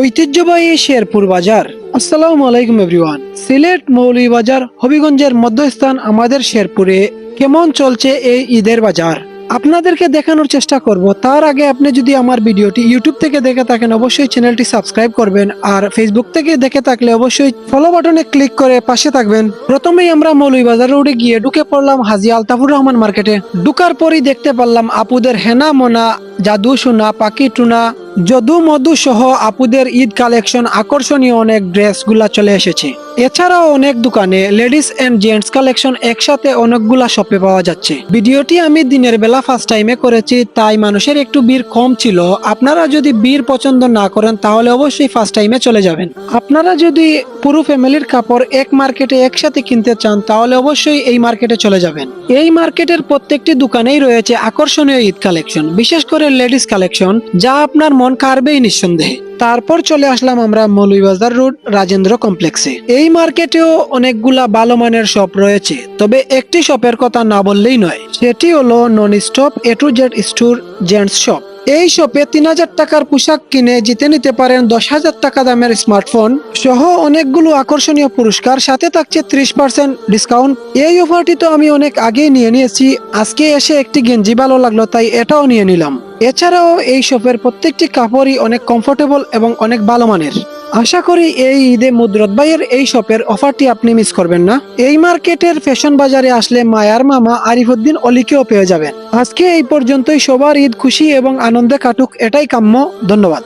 ঐতিহ্যবাহী শেরপুর বাজার। আসসালামু আলাইকুম, এভরিওয়ান। সিলেট মৌলভীবাজার, হবিগঞ্জের মধ্যস্থান আমাদের শেরপুরে। কেমন চলছে এই ঈদের বাজার? আপনাদেরকে দেখানোর চেষ্টা করব। তার আগে আপনি যদি আমার ভিডিওটি ইউটিউব থেকে দেখে থাকেন, অবশ্যই চ্যানেলটি সাবস্ক্রাইব করবেন। আর ফেসবুক থেকে দেখে থাকলে অবশ্যই ফলো বাটনে ক্লিক করে পাশে থাকবেন। প্রথমেই আমরা মৌলভীবাজার রোডে গিয়ে ঢুকে পড়লাম হাজি আলতাফুর রহমান মার্কেটে। ঢুকার পরই দেখতে পারলাম আপুদের হেনা মোনা, জাদু সোনা, পাখি টুনা যদু মধু সহ আপুদের ঈদ কালেকশন আকর্ষণীয় অনেক ড্রেসগুলা চলে এসেছে। এছাড়াও অনেক দোকানে লেডিস এন্ড জেন্টস কালেকশন একসাথে অনেকগুলা শপে পাওয়া যাচ্ছে। ভিডিওটি আমি দিনের বেলা ফার্স্ট টাইমে করেছি, তাই মানুষের একটু ভিড় কম ছিল। আপনারা যদি ভিড় পছন্দ না করেন, তাহলে অবশ্যই ফার্স্ট টাইমে চলে যাবেন। আপনারা যদি পুরো ফ্যামিলির কাপড় এক মার্কেটে একসাথে কিনতে চান, তাহলে অবশ্যই এই মার্কেটে চলে যাবেন। এই মার্কেটের প্রত্যেকটি দোকানেই রয়েছে আকর্ষণীয় ঈদ কালেকশন, বিশেষ করে লেডিস কালেকশন, যা আপনার মন কাড়বেই নিঃসন্দেহে। তারপর চলে আসলাম আমরা মৌলভীবাজার রোড, রাজেন্দ্র কমপ্লেক্সে। এই মার্কেটেও অনেকগুলা ভালো মানের শপ রয়েছে, তবে একটি শপের কথা না বললেই নয়, সেটি হলো non stop A to Z store gents shop এই শপে তিন হাজার টাকার পোশাক কিনে জিতে নিতে পারেন দশ হাজার টাকা দামের স্মার্টফোন সহ অনেকগুলো আকর্ষণীয় পুরস্কার, সাথে থাকছে ত্রিশ পার্সেন্ট ডিসকাউন্ট এই অফারটি তো আমি অনেক আগেই নিয়ে নিয়েছি, আজকে এসে একটি গেঞ্জি ভালো লাগল, তাই এটাও নিয়ে নিলাম। এছাড়াও এই শপের প্রত্যেকটি কাপড়ই অনেক কমফোর্টেবল এবং অনেক ভালো মানের। আশা করি এই ঈদে মুদ্রত ভাইয়ের এই শপের অফারটি আপনি মিস করবেন না। এই মার্কেটের ফ্যাশন বাজারে আসলে মায়ার মামা আরিফুদ্দিন অলিকেও পেয়ে যাবেন। আজকে এই পর্যন্তই সবার ঈদ খুশি এবং আনন্দে কাটুক, এটাই কাম্য। ধন্যবাদ।